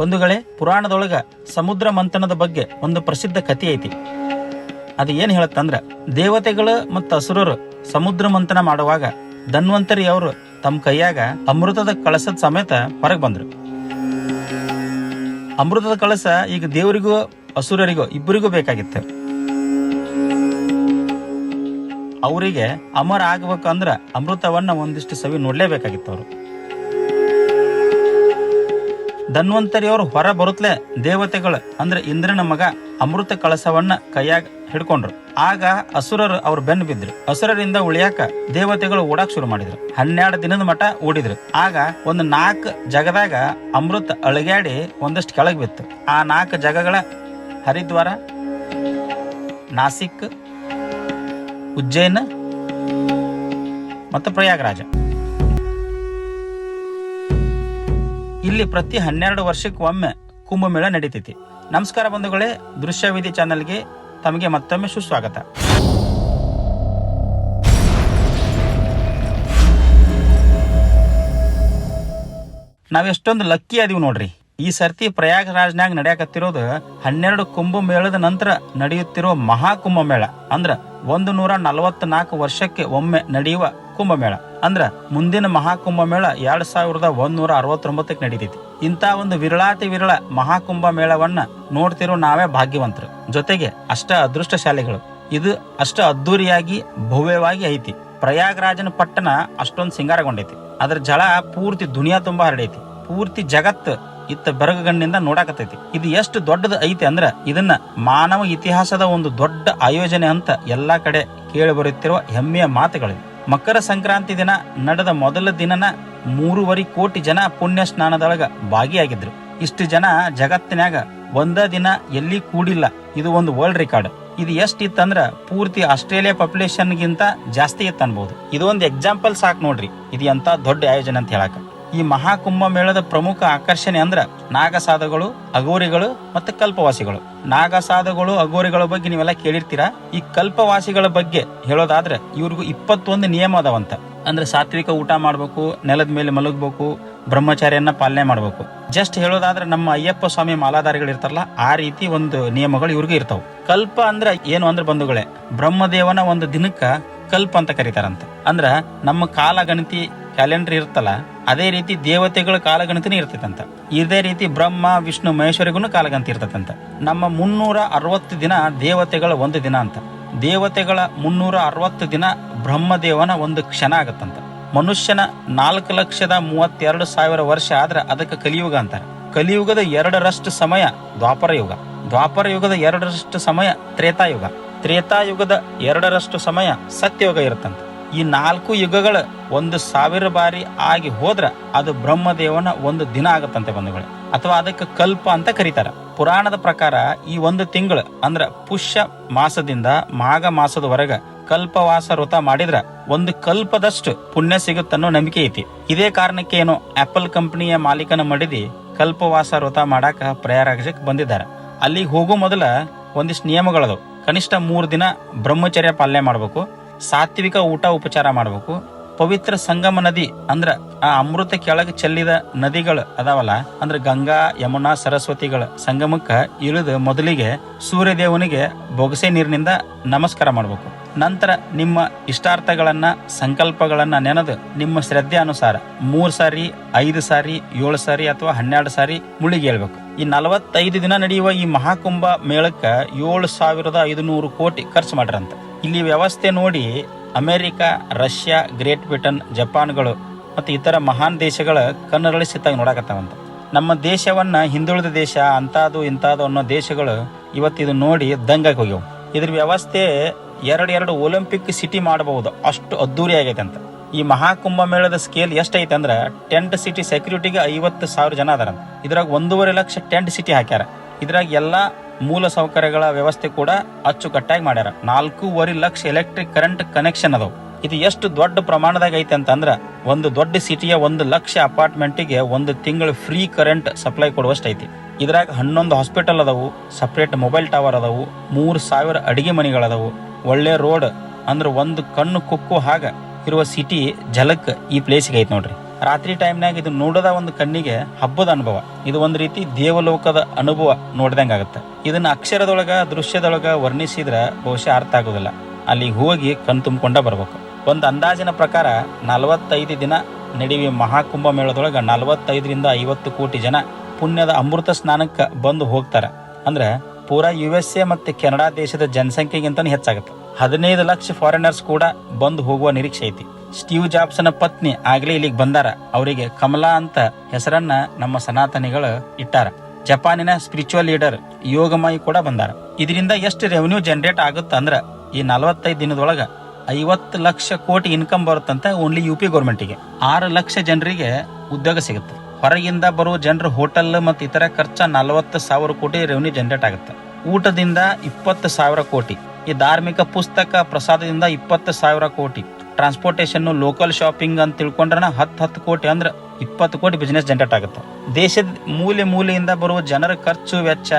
ಬಂಧುಗಳೇ, ಪುರಾಣದೊಳಗ ಸಮುದ್ರ ಮಂಥನದ ಬಗ್ಗೆ ಒಂದು ಪ್ರಸಿದ್ಧ ಕಥೆ ಐತಿ. ಅದು ಏನು ಹೇಳತ್ತಂದ್ರ, ದೇವತೆಗಳು ಮತ್ತು ಅಸುರರು ಸಮುದ್ರ ಮಂಥನ ಮಾಡುವಾಗ ಧನ್ವಂತರಿ ಅವರು ತಮ್ಮ ಕೈಯಾಗ ಅಮೃತದ ಕಳಸದ ಸಮೇತ ಹೊರಗೆ ಬಂದರು. ಅಮೃತದ ಕಳಸ ಈಗ ದೇವರಿಗೂ, ಅಸುರರಿಗೂ ಇಬ್ಬರಿಗೂ ಬೇಕಾಗಿತ್ತು. ಅವರಿಗೆ ಅಮರ ಆಗ್ಬೇಕಂದ್ರ ಅಮೃತವನ್ನ ಒಂದಿಷ್ಟು ಸವಿ ನೋಡ್ಲೇಬೇಕಾಗಿತ್ತು ಅವರು. ಧನ್ವಂತರಿ ಅವರು ಹೊರ ಬರುತ್ತಲೇ ದೇವತೆಗಳು, ಅಂದ್ರೆ ಇಂದ್ರನ ಮಗ ಅಮೃತ ಕಳಸವನ್ನ ಕೈಯಾಗ ಹಿಡ್ಕೊಂಡ್ರು. ಆಗ ಅಸುರರು ಅವ್ರು ಬೆನ್ನು ಬಿದ್ರು ಅಸುರರಿಂದ ಉಳಿಯಾಕ ದೇವತೆಗಳು ಓಡಾಕ್ ಶುರು ಮಾಡಿದ್ರು. ಹನ್ನೆರಡು ದಿನದ ಮಠ ಓಡಿದ್ರು ಆಗ ಒಂದು ನಾಲ್ಕು ಜಗದಾಗ ಅಮೃತ ಅಳಗ್ಯಾಡಿ ಒಂದಷ್ಟು ಕೆಳಗೆ ಬಿತ್ತು. ಆ ನಾಲ್ಕು ಜಗಗಳ ಹರಿದ್ವಾರ, ನಾಸಿಕ್, ಉಜ್ಜೈನ ಮತ್ತು ಪ್ರಯಾಗರಾಜ. ಇಲ್ಲಿ ಪ್ರತಿ ಹನ್ನೆರಡು ವರ್ಷಕ್ಕೆ ಒಮ್ಮೆ ಕುಂಭಮೇಳ ನಡೀತೈತಿ. ನಮಸ್ಕಾರ ಬಂಧುಗಳೇ ದೃಶ್ಯವಿಧಿ ಚಾನಲ್ಗೆ ತಮಗೆ ಮತ್ತೊಮ್ಮೆ ಸುಸ್ವಾಗತ. ನಾವೆಷ್ಟೊಂದು ಲಕ್ಕಿ ಅದೀವಿ ನೋಡ್ರಿ. ಈ ಸರ್ತಿ ಪ್ರಯಾಗರಾಜ್ನಾಗ ನಡೆಯಕತ್ತಿರೋದು ಹನ್ನೆರಡು ಕುಂಭಮೇಳದ ನಂತರ ನಡೆಯುತ್ತಿರೋ ಮಹಾಕುಂಭಮೇಳ. ಅಂದ್ರ ಒಂದು ನೂರ ನಲವತ್ನಾಲ್ಕು ವರ್ಷಕ್ಕೆ ಒಮ್ಮೆ ನಡೆಯುವ ಕುಂಭಮೇಳ. ಅಂದ್ರ ಮುಂದಿನ ಮಹಾಕುಂಭಮೇಳ ಎರಡ್ ಸಾವಿರದ ಒಂದೂರ ಅರವತ್ತೊಂಬತ್ತಕ್ಕೆ ನಡೀತೈತಿ. ಇಂಥ ಒಂದು ವಿರಳಾತಿ ವಿರಳ ಮಹಾಕುಂಭ ಮೇಳವನ್ನ ನೋಡ್ತಿರೋ ನಾವೇ ಭಾಗ್ಯವಂತರು. ಜೊತೆಗೆ ಅಷ್ಟ ಅದೃಷ್ಟಶಾಲಿಗಳು. ಇದು ಅಷ್ಟ ಅದ್ದೂರಿಯಾಗಿ, ಭವ್ಯವಾಗಿ ಐತಿ. ಪ್ರಯಾಗರಾಜನ ಪಟ್ಟಣ ಅಷ್ಟೊಂದು ಸಿಂಗಾರಗೊಂಡೈತಿ. ಅದ್ರ ಜಳ ಪೂರ್ತಿ ದುನಿಯಾ ತುಂಬಾ ಹರಡೈತಿ. ಪೂರ್ತಿ ಜಗತ್ತು ಇತ್ತ ಬೆರಗಣ್ಣಿಂದ ನೋಡಾಕತೈತಿ ಇದು ಎಷ್ಟು ದೊಡ್ಡದು ಐತಿ ಅಂದ್ರ ಇದನ್ನ ಮಾನವ ಇತಿಹಾಸದ ಒಂದು ದೊಡ್ಡ ಆಯೋಜನೆ ಅಂತ ಎಲ್ಲಾ ಕಡೆ ಕೇಳಿ ಬರುತ್ತಿರುವ ಹೆಮ್ಮೆಯ ಮಾತುಗಳಿವೆ. ಮಕರ ಸಂಕ್ರಾಂತಿ ದಿನ ನಡೆದ ಮೊದಲ ದಿನನ ಮೂರುವರೆ ಕೋಟಿ ಜನ ಪುಣ್ಯ ಸ್ನಾನದೊಳಗ ಭಾಗಿಯಾಗಿದ್ರು. ಇಷ್ಟು ಜನ ಜಗತ್ತಿನಾಗ ಒಂದ ದಿನ ಎಲ್ಲಿ ಕೂಡಿಲ್ಲ. ಇದು ಒಂದು ವರ್ಲ್ಡ್ ರೆಕಾರ್ಡ್ ಇದು ಎಷ್ಟ್ ಇತ್ತಂದ್ರ ಪೂರ್ತಿ ಆಸ್ಟ್ರೇಲಿಯಾ ಪಾಪ್ಯುಲೇಷನ್ ಗಿಂತ ಜಾಸ್ತಿ ಇತ್ತು ಅನ್ಬಹುದು ಇದು ಒಂದು ಎಕ್ಸಾಂಪಲ್ ಸಾಕು ನೋಡ್ರಿ. ಇದು ಎಂತ ದೊಡ್ಡ ಆಯೋಜನೆ ಅಂತ ಹೇಳಕ ಈ ಮಹಾಕುಂಭ ಮೇಳದ ಪ್ರಮುಖ ಆಕರ್ಷಣೆ ಅಂದ್ರೆ ನಾಗಸಾಧಗಳು ಅಗೋರಿಗಳು ಮತ್ತು ಕಲ್ಪವಾಸಿಗಳು. ನಾಗಸಾಧಗಳು ಅಗೋರಿಗಳ ಬಗ್ಗೆ ನೀವೆಲ್ಲ ಕೇಳಿರ್ತೀರಾ? ಈ ಕಲ್ಪವಾಸಿಗಳ ಬಗ್ಗೆ ಹೇಳೋದಾದ್ರೆ ಇವ್ರಿಗೂ ಇಪ್ಪತ್ತೊಂದು ನಿಯಮ ಅದಾವಂತ. ಅಂದ್ರೆ ಸಾತ್ವಿಕ ಊಟ ಮಾಡ್ಬೇಕು, ನೆಲದ ಮೇಲೆ ಮಲಗಬೇಕು, ಬ್ರಹ್ಮಚಾರಿಯನ್ನ ಪಾಲನೆ ಮಾಡ್ಬೇಕು. ಜಸ್ಟ್ ಹೇಳೋದಾದ್ರೆ ನಮ್ಮ ಅಯ್ಯಪ್ಪ ಸ್ವಾಮಿ ಮಾಲಾಧಾರಿಗಳು ಇರ್ತಾರಲ್ಲ, ಆ ರೀತಿ ಒಂದು ನಿಯಮಗಳು ಇವ್ರಿಗೂ ಇರ್ತಾವ. ಕಲ್ಪ ಅಂದ್ರೆ ಏನು ಅಂದ್ರೆ ಬಂಧುಗಳೇ? ಬ್ರಹ್ಮದೇವನ ಒಂದು ದಿನಕ್ಕ ಕಲ್ಪ ಅಂತ ಕರೀತಾರಂತ. ಅಂದ್ರ ನಮ್ಮ ಕಾಲ ಗಣತಿ ಕ್ಯಾಲೆಂಡರ್ ಇರುತ್ತಲ್ಲ, ಅದೇ ರೀತಿ ದೇವತೆಗಳ ಕಾಲಗಣತಿನೇ ಇರ್ತೈತಂತ. ಇದೇ ರೀತಿ ಬ್ರಹ್ಮ, ವಿಷ್ಣು, ಮಹೇಶ್ವರಿಗೂ ಕಾಲಗಣತಿ ಇರ್ತೈತಂತ. ನಮ್ಮ ಮುನ್ನೂರ ಅರವತ್ತು ದಿನ ದೇವತೆಗಳ ಒಂದು ದಿನ ಅಂತ. ದೇವತೆಗಳ ಮುನ್ನೂರ ಅರವತ್ತು ದಿನ ಬ್ರಹ್ಮದೇವನ ಒಂದು ಕ್ಷಣ ಆಗತ್ತಂತ. ಮನುಷ್ಯನ ನಾಲ್ಕು ಲಕ್ಷದ ಮೂವತ್ತೆರಡು ಸಾವಿರ ವರ್ಷ ಆದ್ರೆ ಅದಕ್ಕೆ ಕಲಿಯುಗ ಅಂತಾರೆ. ಕಲಿಯುಗದ ಎರಡರಷ್ಟು ಸಮಯ ದ್ವಾಪರ ಯುಗ. ದ್ವಾಪರ ಯುಗದ ಎರಡರಷ್ಟು ಸಮಯ ತ್ರೇತಾಯುಗ. ತ್ರೇತಾಯುಗದ ಎರಡರಷ್ಟು ಸಮಯ ಸತ್ಯಯುಗ ಇರುತ್ತಂತ. ಈ ನಾಲ್ಕು ಯುಗಗಳು ಒಂದು ಸಾವಿರ ಬಾರಿ ಆಗಿ ಹೋದ್ರೆ ಅದು ಬ್ರಹ್ಮದೇವನ ಒಂದು ದಿನ ಆಗತ್ತಂತೆ ಬಂಧುಗಳು. ಅಥವಾ ಅದಕ್ಕೆ ಕಲ್ಪ ಅಂತ ಕರೀತಾರ. ಪುರಾಣದ ಪ್ರಕಾರ ಈ ಒಂದು ತಿಂಗಳು ಅಂದ್ರೆ ಪುಷ್ಯ ಮಾಸದಿಂದ ಮಾಘ ಮಾಸದವರೆಗ ಕಲ್ಪವಾಸ ವ್ರತ ಮಾಡಿದ್ರ ಒಂದು ಕಲ್ಪದಷ್ಟು ಪುಣ್ಯ ಸಿಗುತ್ತನ್ನೋ ನಂಬಿಕೆ ಐತಿ. ಇದೇ ಕಾರಣಕ್ಕೆ ಏನೋ ಆಪಲ್ ಕಂಪನಿಯ ಮಾಲೀಕನ ಮಡಿದಿ ಕಲ್ಪವಾಸ ವ್ರತ ಮಾಡಾಕ ಪ್ರಯಾಗರಾಜಕ್ಕೆ ಬಂದಿದ್ದಾರೆ. ಅಲ್ಲಿಗೆ ಹೋಗೋ ಮೊದಲ ಒಂದಿಷ್ಟು ನಿಯಮಗಳದವು. ಕನಿಷ್ಠ ಮೂರು ದಿನ ಬ್ರಹ್ಮಚರ್ಯ ಪಾಲನೆ ಮಾಡಬೇಕು. ಸಾತ್ವಿಕ ಊಟ ಉಪಚಾರ ಮಾಡಬೇಕು. ಪವಿತ್ರ ಸಂಗಮ ನದಿ ಅಂದ್ರ ಆ ಅಮೃತ ಕೆಳಗೆ ಚೆಲ್ಲಿದ ನದಿಗಳು ಅದಾವಲ್ಲ, ಅಂದ್ರೆ ಗಂಗಾ, ಯಮುನಾ, ಸರಸ್ವತಿಗಳ ಸಂಗಮಕ್ಕ ಇಳಿದು ಮೊದಲಿಗೆ ಸೂರ್ಯದೇವನಿಗೆ ಬೊಗಸೆ ನೀರಿನಿಂದ ನಮಸ್ಕಾರ ಮಾಡಬೇಕು. ನಂತರ ನಿಮ್ಮ ಇಷ್ಟಾರ್ಥಗಳನ್ನು, ಸಂಕಲ್ಪಗಳನ್ನು ನೆನೆದು ನಿಮ್ಮ ಶ್ರದ್ಧೆ ಅನುಸಾರ ಮೂರು ಸಾರಿ, ಐದು ಸಾರಿ, ಏಳು ಸಾರಿ ಅಥವಾ ಹನ್ನೆರಡು ಸಾರಿ ಮುಳುಗಿ ಹೇಳ್ಬೇಕು. ಈ ನಲವತ್ತೈದು ದಿನ ನಡೆಯುವ ಈ ಮಹಾಕುಂಭ ಮೇಳಕ್ಕೆ ಏಳು ಸಾವಿರದ ಐದುನೂರು ಕೋಟಿ ಖರ್ಚು ಮಾಡ್ರಂತ. ಇಲ್ಲಿ ವ್ಯವಸ್ಥೆ ನೋಡಿ ಅಮೆರಿಕ, ರಷ್ಯಾ, ಗ್ರೇಟ್ ಬ್ರಿಟನ್, ಜಪಾನ್ಗಳು ಮತ್ತು ಇತರ ಮಹಾನ್ ದೇಶಗಳ ಕಣ್ಣರಳಿಸಿತ್ತಾಗ ನೋಡಕತ್ತಾವಂತ. ನಮ್ಮ ದೇಶವನ್ನ ಹಿಂದುಳಿದ ದೇಶ ಅಂತಾದು ಇಂತಾದು ಅನ್ನೋ ದೇಶಗಳು ಇವತ್ತಿದು ನೋಡಿ ದಂಗಾಗಿ ಹೋಗ್ಯವು. ಇದ್ರ ವ್ಯವಸ್ಥೆ ಎರಡು ಎರಡು ಒಲಿಂಪಿಕ್ ಸಿಟಿ ಮಾಡಬಹುದು. ಅಷ್ಟು ಅದ್ದೂರಿ ಆಗೈತೆ ಅಂತ. ಈ ಮಹಾಕುಂಭ ಮೇಳದ ಸ್ಕೇಲ್ ಎಷ್ಟೈತೆ ಅಂದ್ರೆ ಟೆಂಟ್ ಸಿಟಿ ಸೆಕ್ಯೂರಿಟಿಗೆ ಐವತ್ತು ಸಾವಿರ ಜನ ಅದಾರ ಇದ್ರಾಗ ಒಂದೂವರೆ ಲಕ್ಷ ಟೆಂಟ್ ಸಿಟಿ ಹಾಕ್ಯಾರ. ಇದ್ರಾಗ ಎಲ್ಲಾ ಮೂಲ ಸೌಕರ್ಯಗಳ ವ್ಯವಸ್ಥೆ ಕೂಡ ಅಚ್ಚುಕಟ್ಟಾಗಿ ಮಾಡ್ಯಾರ. ನಾಲ್ಕೂವರೆ ಲಕ್ಷ ಎಲೆಕ್ಟ್ರಿಕ್ ಕರೆಂಟ್ ಕನೆಕ್ಷನ್ ಅದಾವ. ಇದು ಎಷ್ಟು ದೊಡ್ಡ ಪ್ರಮಾಣದಾಗ ಐತೆ ಅಂತಂದ್ರೆ ಒಂದು ದೊಡ್ಡ ಸಿಟಿಯ ಒಂದು ಲಕ್ಷ ಅಪಾರ್ಟ್ಮೆಂಟಿಗೆ ಒಂದು ತಿಂಗಳು ಫ್ರೀ ಕರೆಂಟ್ ಸಪ್ಲೈ ಕೊಡುವಷ್ಟು ಐತಿ. ಇದ್ರಾಗ ಹನ್ನೊಂದು ಹಾಸ್ಪಿಟಲ್ ಅದಾವು ಸಪ್ರೇಟ್ ಮೊಬೈಲ್ ಟವರ್ ಅದಾವು, ಮೂರು ಸಾವಿರ ಅಡಿಗೆ ಮನೆಗಳದಾವು. ಒಳ್ಳೆ ರೋಡ್ ಅಂದ್ರೆ ಒಂದು ಕಣ್ಣು ಕುಕ್ಕು ಹಾಗ ಇರುವ ಸಿಟಿ ಝಲಕ್ ಈ ಪ್ಲೇಸಿಗೆ ಐತಿ ನೋಡ್ರಿ. ರಾತ್ರಿ ಟೈಮ್ನಾಗ ಇದು ನೋಡದ ಒಂದು ಕಣ್ಣಿಗೆ ಹಬ್ಬದ ಅನುಭವ. ಇದು ಒಂದು ರೀತಿ ದೇವಲೋಕದ ಅನುಭವ ನೋಡ್ದಂಗ ಆಗುತ್ತೆ. ಇದನ್ನ ಅಕ್ಷರದೊಳಗ, ದೃಶ್ಯದೊಳಗ ವರ್ಣಿಸಿದ್ರ ಬಹುಶಃ ಅರ್ಥ ಆಗೋದಿಲ್ಲ. ಅಲ್ಲಿ ಹೋಗಿ ಕಣ್ ತುಂಬಿಕೊಂಡ ಬರ್ಬೇಕು. ಒಂದು ಅಂದಾಜಿನ ಪ್ರಕಾರ ನಲವತ್ತೈದು ದಿನ ನಡೆಯುವ ಮಹಾಕುಂಭ ಮೇಳದೊಳಗ ನಲವತ್ತೈದರಿಂದ ಐವತ್ತು ಕೋಟಿ ಜನ ಪುಣ್ಯದ ಅಮೃತ ಸ್ನಾನಕ್ಕೆ ಬಂದು ಹೋಗ್ತಾರೆ. ಅಂದ್ರೆ ಪೂರಾ ಯು ಎಸ್ ಎ ಮತ್ತು ಕೆನಡಾ ದೇಶದ ಜನಸಂಖ್ಯೆಗಿಂತ ಹೆಚ್ಚಾಗುತ್ತೆ. ಹದಿನೈದು ಲಕ್ಷ ಫಾರಿನರ್ಸ್ ಕೂಡ ಬಂದು ಹೋಗುವ ನಿರೀಕ್ಷೆ ಐತಿ. ಸ್ಟೀವ್ ಜಾಬ್ಸನ ಪತ್ನಿ ಆಗ್ಲೇ ಇಲ್ಲಿಗೆ ಬಂದಾರ. ಅವರಿಗೆ ಕಮಲಾ ಅಂತ ಹೆಸರನ್ನ ನಮ್ಮ ಸನಾತನಿಗಳು ಇಟ್ಟಾರ. ಜಪಾನಿನ ಸ್ಪಿರಿಚುವಲ್ ಲೀಡರ್ ಯೋಗಮಾಯಿ ಕೂಡ ಬಂದಾರ. ಇದರಿಂದ ಎಷ್ಟು ರೆವೆನ್ಯೂ ಜನರೇಟ್ ಆಗುತ್ತೆ ಅಂದ್ರ ಈ ನಲವತ್ತೈದು ದಿನದೊಳಗೆ ಐವತ್ತು ಲಕ್ಷ ಕೋಟಿ ಇನ್ಕಮ್ ಬರುತ್ತಂತ ಓನ್ಲಿ ಯು ಪಿ ಗೌರ್ಮೆಂಟಿಗೆ ಆರು ಲಕ್ಷ ಜನರಿಗೆ ಉದ್ಯೋಗ ಸಿಗುತ್ತೆ. ಹೊರಗಿಂದ ಬರುವ ಜನರು ಹೋಟೆಲ್ ಮತ್ತು ಇತರ ಖರ್ಚ ನಲವತ್ತು ಸಾವಿರ ಕೋಟಿ ರೆವೆನ್ಯೂ ಜನರೇಟ್ ಆಗುತ್ತೆ. ಊಟದಿಂದ ಇಪ್ಪತ್ತು ಸಾವಿರ ಕೋಟಿ. ಈ ಧಾರ್ಮಿಕ ಪುಸ್ತಕ ಪ್ರಸಾದದಿಂದ ಇಪ್ಪತ್ತು ಸಾವಿರ ಕೋಟಿ. ಟ್ರಾನ್ಸ್ಪೋರ್ಟೇಷನ್ ಲೋಕಲ್ ಶಾಪಿಂಗ್ ಅಂತ ತಿಳ್ಕೊಂಡ್ರೆ ಹತ್ತು ಹತ್ತು ಕೋಟಿ ಅಂದ್ರೆ ಇಪ್ಪತ್ತು ಕೋಟಿ ಬಿಸ್ನೆಸ್ ಜನರೇಟ್ ಆಗುತ್ತೆ. ದೇಶದ ಮೂಲೆ ಮೂಲೆಯಿಂದ ಬರುವ ಜನರ ಖರ್ಚು ವೆಚ್ಚ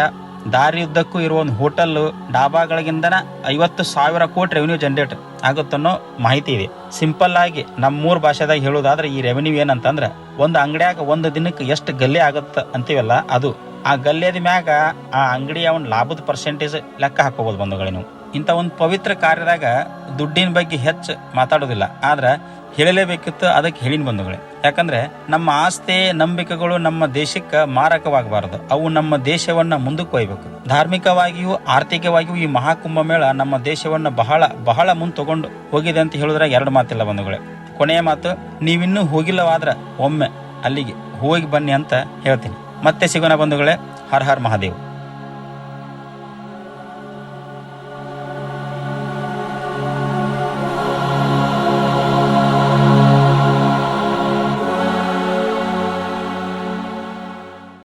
ದಾರಿಯುದ್ದಕ್ಕೂ ಇರುವ ಒಂದು ಹೋಟೆಲ್ ಡಾಬಾಗಳಿಗಿಂದನ ಐವತ್ತು ಸಾವಿರ ಕೋಟಿ ರೆವೆನ್ಯೂ ಜನರೇಟ್ ಆಗುತ್ತನ್ನೋ ಮಾಹಿತಿ ಇದೆ. ಸಿಂಪಲ್ ಆಗಿ ನಮ್ಮ ಮೂರು ಭಾಷೆದಾಗ ಹೇಳೋದಾದ್ರೆ ಈ ರೆವೆನ್ಯೂ ಏನಂತಂದ್ರೆ ಒಂದು ಅಂಗಡಿಯಾಗ ಒಂದು ದಿನಕ್ಕೆ ಎಷ್ಟು ಗಲ್ಲೆ ಆಗುತ್ತೆ ಅಂತೀವಲ್ಲ ಅದು. ಆ ಗಲ್ಲೆದ ಮ್ಯಾಗ ಆ ಅಂಗಡಿಯ ಒಂದು ಲಾಭದ ಪರ್ಸೆಂಟೇಜ್ ಲೆಕ್ಕ ಹಾಕೋಬಹುದು ಬಂಧುಗಳೇ ನೀವು. ಇಂಥ ಒಂದು ಪವಿತ್ರ ಕಾರ್ಯದಾಗ ದುಡ್ಡಿನ ಬಗ್ಗೆ ಹೆಚ್ಚು ಮಾತಾಡೋದಿಲ್ಲ ಆದ್ರೆ ಹೇಳಲೇಬೇಕಿತ್ತು ಅದಕ್ಕೆ ಹೇಳಿನ ಬಂಧುಗಳೇ. ಯಾಕಂದ್ರೆ ನಮ್ಮ ಆಸ್ತಿ, ನಂಬಿಕೆಗಳು ನಮ್ಮ ದೇಶಕ್ಕೆ ಮಾರಕವಾಗಬಾರದು. ಅವು ನಮ್ಮ ದೇಶವನ್ನ ಮುಂದಕ್ಕೆ ಒಯ್ಬೇಕು. ಧಾರ್ಮಿಕವಾಗಿಯೂ ಆರ್ಥಿಕವಾಗಿಯೂ ಈ ಮಹಾಕುಂಭ ಮೇಳ ನಮ್ಮ ದೇಶವನ್ನ ಬಹಳ ಬಹಳ ಮುಂದೆ ತಗೊಂಡು ಹೋಗಿದೆ ಅಂತ ಹೇಳಿದ್ರಾಗ ಎರಡು ಮಾತಿಲ್ಲ ಬಂಧುಗಳೇ. ಕೊನೆಯ ಮಾತು, ನೀವಿನ್ನೂ ಹೋಗಿಲ್ಲವಾದ್ರ ಒಮ್ಮೆ ಅಲ್ಲಿಗೆ ಹೋಗಿ ಬನ್ನಿ ಅಂತ ಹೇಳ್ತೀನಿ. ಮತ್ತೆ ಸಿಗೋಣ ಬಂಧುಗಳೇ. ಹರ್ ಹರ್ ಮಹಾದೇವ್.